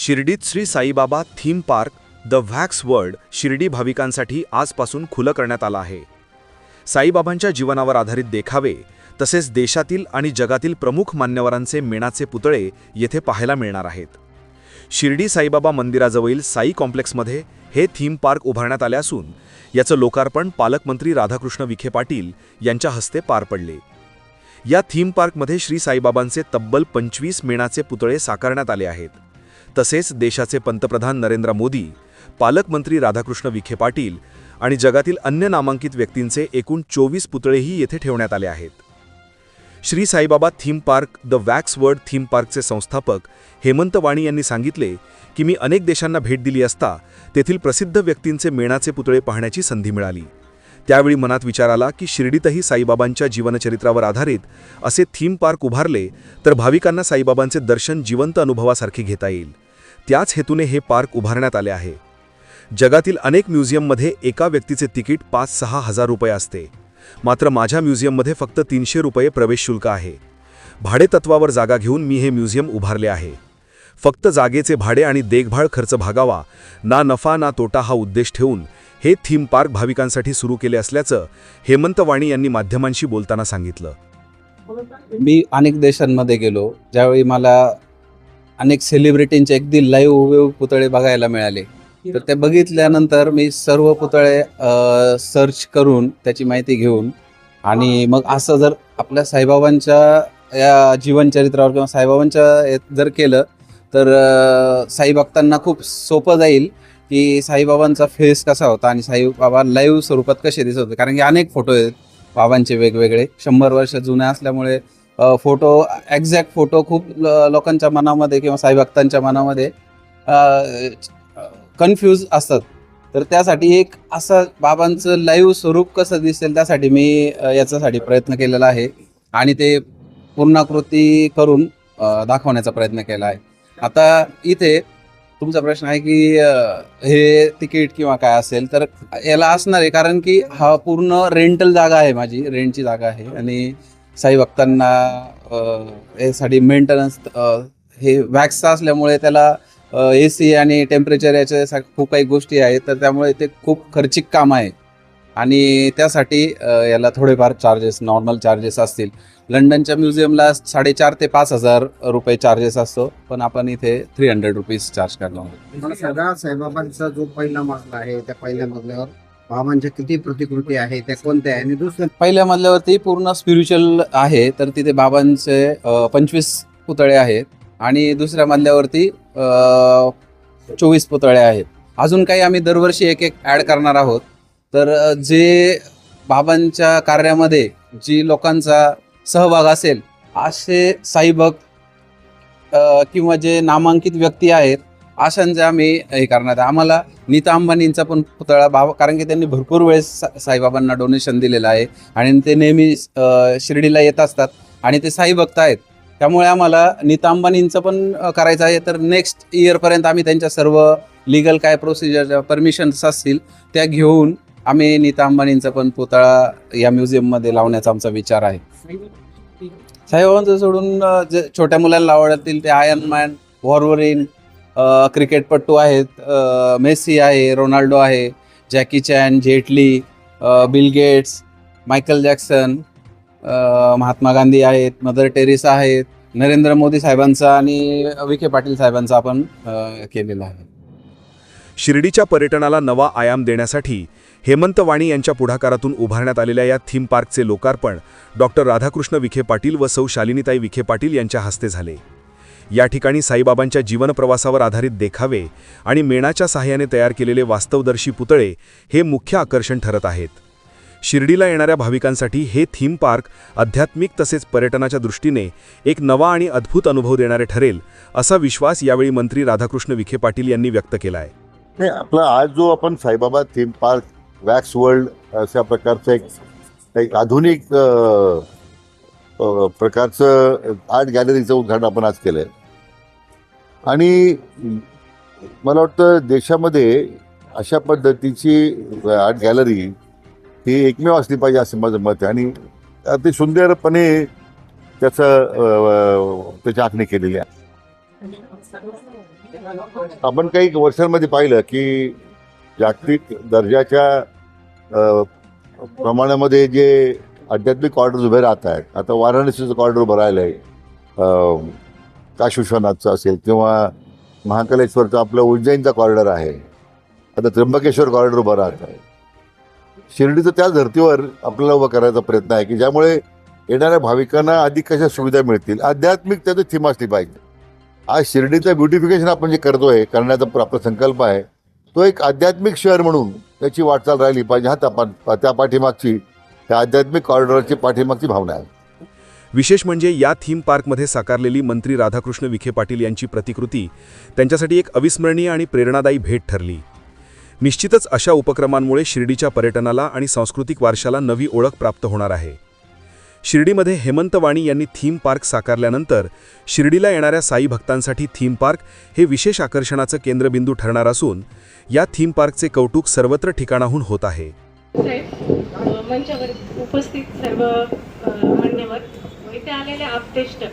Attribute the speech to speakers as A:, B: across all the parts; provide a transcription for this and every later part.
A: शिर्डीत Shri Saibaba theme park the wax world Shirdi भाविकांसाठी आजपासून खुलं करण्यात आलं आहे. साईबाबांच्या जीवनावर आधारित देखावे तसेच देशातील आणि जगातील प्रमुख मान्यवरांचे मेणाचे पुतळे येथे पाहायला मिळणार आहेत. शिर्डी साईबाबा मंदिराजवळील साई कॉम्प्लेक्समध्ये हे थीम पार्क उभारण्यात आले असून याचं लोकार्पण पालकमंत्री राधाकृष्ण विखे पाटील यांच्या हस्ते पार पडले. या थीम पार्कमध्ये श्री साईबाबांचे तब्बल पंचवीस मेणाचे पुतळे साकारण्यात आले आहेत. तसेच देशाचे पंतप्रधान नरेंद्र मोदी पालकमंत्री राधाकृष्ण विखे पाटील आणि जगातील अन्य नामांकित व्यक्तींचे एकूण चोवीस पुतळेही येथे ठेवण्यात आले आहेत. Shri Saibaba theme park the wax world theme पार्कचे संस्थापक हेमंत वाणी यांनी सांगितले की मी अनेक देशांना भेट दिली असता तेथील प्रसिद्ध व्यक्तींचे मेणाचे पुतळे पाहण्याची संधी मिळाली. त्यावेळी मनात विचार आला की शिर्डीतही साईबाबांच्या जीवनचरित्रावर आधारित असे थीम पार्क उभारले तर भाविकांना साईबाबांचे दर्शन जिवंत अनुभवासारखे घेता येईल. त्याच हेतूने हे पार्क उभारण्यात आले आहे. जगातील अनेक म्युझियममध्ये एका व्यक्तीचे तिकीट पाच सहा हजार रुपये असते. मात्र माझ्या म्युझियममध्ये फक्त तीनशे रुपये प्रवेश शुल्क आहे. भाडेतत्वावर जागा घेऊन मी हे म्युझियम उभारले आहे. फक्त जागेचे भाडे आणि देखभाळ खर्च भागावा ना नफा ना तोटा हा उद्देश ठेवून हे थीम पार्क भाविकांसाठी सुरू केले असल्याचं हेमंत वाणी यांनी माध्यमांशी बोलताना सांगितलं.
B: मी अनेक देशांमध्ये गेलो ज्यावेळी मला अनेक सेलिब्रिटींचे अगदी लाईव्ह उभे पुतळे बघायला मिळाले. तर ते बघितल्यानंतर मी सर्व पुतळे सर्च करून त्याची माहिती घेऊन आणि मग असं जर आपल्या साईबाबांच्या या जीवनचरित्रावर किंवा साईबाबांच्या जर केलं तर साई भक्तांना खूप सोपं जाईल की साईबाबांचा फेस कसा होता आणि साईबाबा लाईव्ह स्वरूपात कसे दिसत होते. कारण की अनेक फोटो आहेत बाबांचे वेगवेगळे. शंभर वर्ष जुने असल्यामुळे फोटो एक्झॅक्ट फोटो खूप लोकांच्या मनामध्ये किंवा साईभक्तांच्या मनामध्ये कन्फ्यूज असतात. तर त्यासाठी एक असं बाबांचं लाईव्ह स्वरूप कसं दिसेल त्यासाठी मी याच्यासाठी प्रयत्न केलेला आहे. आणि ते पूर्णाकृती करून दाखवण्याचा प्रयत्न केला आहे. आता इथे तुमचा प्रश्न आहे की हे तिकीट किंवा काय असेल तर याला असणार आहे. कारण की हा पूर्ण रेंटल जागा आहे माझी रेंटची जागा आहे. आणि साई भक्तांना यासाठी मेंटेनन्स हे वॅक्सचा असल्यामुळे त्याला ए सी आणि टेम्परेचर याच्या सा- खूप काही गोष्टी आहेत. तर त्यामुळे ते खूप खर्चिक काम आहे. आणि त्यासाठी याला थोडेफार चार्जेस नॉर्मल चार्जेस असतील. लंडनच्या म्युझियमला साडेचार ते पाच हजार रुपये चार्जेस असतो. पण आपण इथे थ्री हंड्रेड रुपीज चार्ज करणार आहोत.
C: मला सगळा साईबाबांचा जो पहिला मजला आहे त्या पहिल्या मजल्यावर बाबांच्या किती प्रतिकृती आहे त्या कोणत्या आहे? आणि दुसऱ्या
B: पहिल्या मजल्यावरती पूर्ण स्पिरिच्युअल आहे तर तिथे बाबांचे अ, पंचवीस पुतळे आहेत. आणि दुसऱ्या मजल्यावरती चोवीस पुतळे आहेत. अजून काही आम्ही दरवर्षी एक एक ॲड करणार आहोत. तर अ, जे बाबांच्या कार्यामध्ये जी लोकांचा सहभाग असेल असे साईभक्त अ, किंवा जे नामांकित व्यक्ती आहेत अशांचे आम्ही हे करणार आहे. आम्हाला नीता अंबानींचा पण पुतळा बाबा कारण की त्यांनी भरपूर वेळेस सा- साईबाबांना डोनेशन दिलेलं आहे. आणि ते नेहमी शिर्डीला येत असतात. आणि ते साई भक्त आहेत. त्यामुळे आम्हाला नीता अंबानींचं पण करायचं आहे. तर नेक्स्ट इयरपर्यंत आम्ही त्यांच्या सर्व लिगल काय प्रोसिजर परमिशन्स असतील त्या घेऊन आम्ही नीता अंबानींचा पण पुतळा या म्युझियममध्ये लावण्याचा आमचा विचार आहे. साईबाबांचं सोडून जे छोट्या मुलांना आवडतील ते आयन मॅन वॉरवरीन क्रिकेटपटू आहेत मेसी आहे रोनाल्डो आहे Jackie Chan Jaitley Bill Gates Michael Jackson Mahatma Gandhi आहेत मदर टेरेसा आहेत नरेंद्र मोदी साहेबांचा आणि विखे पाटील साहेबांचा आपण केलेला आहे.
A: शिर्डीच्या पर्यटनाला नवा आयाम देण्यासाठी हेमंत वाणी यांच्या पुढाकारातून उभारण्यात आलेल्या या थीम पार्कचे लोकार्पण डॉक्टर राधाकृष्ण विखे पाटील व सौ शालिनीताई विखे पाटील यांच्या हस्ते झाले. या ठिकाणी साईबाबांच्या जीवनप्रवासावर आधारित देखावे आणि मेणाच्या सहाय्याने तयार केलेले वास्तवदर्शी पुतळे हे मुख्य आकर्षण ठरत आहेत. शिर्डीला येणाऱ्या भाविकांसाठी हे थीम पार्क आध्यात्मिक तसेच पर्यटनाच्या दृष्टीने एक नवा आणि अद्भुत अनुभव देणारे ठरेल असा विश्वास यावेळी मंत्री राधाकृष्ण विखे पाटील यांनी व्यक्त केला आहे
D: नाही आपला आज जो आपण Saibaba theme park wax world अशा प्रकारचं एक एक आधुनिक प्रकारचं आर्ट गॅलरीचं उद्घाटन आपण आज केलं आहे आणि मला वाटतं देशामध्ये अशा पद्धतीची आर्ट गॅलरी ही एकमेव असली पाहिजे असं माझं मत आहे. आणि अति सुंदरपणे त्याचं त्याची आखणी केलेली आहे. आपण काही वर्षांमध्ये पाहिलं की जागतिक दर्जाच्या प्रमाणामध्ये जे आध्यात्मिक कॉर्डर्स उभे राहत आहेत आता वाराणसीचं कॉर्डर उभं राहिलं आहे काशुश्वनाथचं असेल किंवा महाकालेश्वरचं आपलं उज्जैनचा कॉरिडॉर आहे. आता त्र्यंबकेश्वर कॉरिडॉर उभं राहत. आहे शिर्डीचं त्याच धर्तीवर आपल्याला उभं करायचा प्रयत्न आहे की ज्यामुळे येणाऱ्या भाविकांना अधिक कशा सुविधा मिळतील. आध्यात्मिक त्याचं थीम असली पाहिजे. आज शिर्डीचं ब्युटिफिकेशन आपण जे करतोय करण्याचा आपला संकल्प आहे तो एक आध्यात्मिक शहर म्हणून त्याची वाटचाल राहिली पाहिजे. हा त्या पा- त्या पाठीमागची त्या आध्यात्मिक कॉरिडॉरची पाठीमागची भावना आहे.
A: विशेष म्हणजे या थीम पार्कमध्ये साकारलेली मंत्री राधाकृष्ण विखे पाटील यांची प्रतिकृती त्यांच्यासाठी एक अविस्मरणीय आणि प्रेरणादायी भेट ठरली. निश्चितच अशा उपक्रमांमुळे शिर्डीच्या पर्यटनाला आणि सांस्कृतिक वारशाला नवी ओळख प्राप्त होणार आहे. शिर्डीमध्ये हेमंत वाणी यांनी थीम पार्क साकारल्यानंतर शिर्डीला येणाऱ्या साई भक्तांसाठी थीम पार्क हे विशेष आकर्षणाचं केंद्रबिंदू ठरणार असून या थीम पार्कचे कौतुक सर्वत्र ठिकाणाहून होत आहे.
E: उपस्थित सर्व मान्यवर व इथे आलेले आपतेष्ट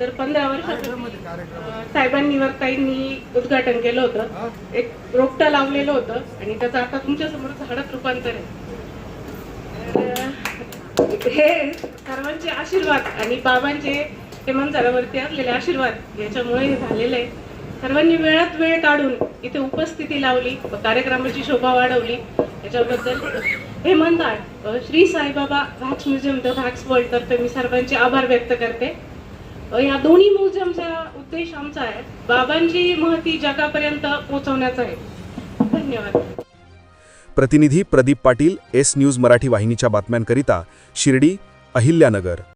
E: तर पंधरा वर्षापूर्वी अ, साहेबांनी वर ताईंनी उद्घाटन केलं होतं. एक रोपटं लावलेलं होतं आणि त्याचं आता तुमच्यासमोर झाडात रूपांतर आहे. हे सर्वांचे आशीर्वाद आणि बाबांचे हे मंचारावरती असलेले आशीर्वाद याच्यामुळे हे झालेलं आहे. सर्वांनी वेळात वेळ काढून इथे उपस्थिती लावली व कार्यक्रमाची शोभा वाढवली. याच्याबद्दल हे म्हणतात Shri Saibaba wax museum the wax world तर्फे मी सर्वांचे आभार व्यक्त करते. या दोन्ही म्युझियमचा उद्देश आमचा आहे बाबांची महती जगापर्यंत पोहोचवण्याचा आहे. धन्यवाद.
A: प्रतिनिधी प्रदीप पाटील एस न्यूज मराठी वाहिनीच्या बातम्यांकरिता शिर्डी अहिल्यानगर.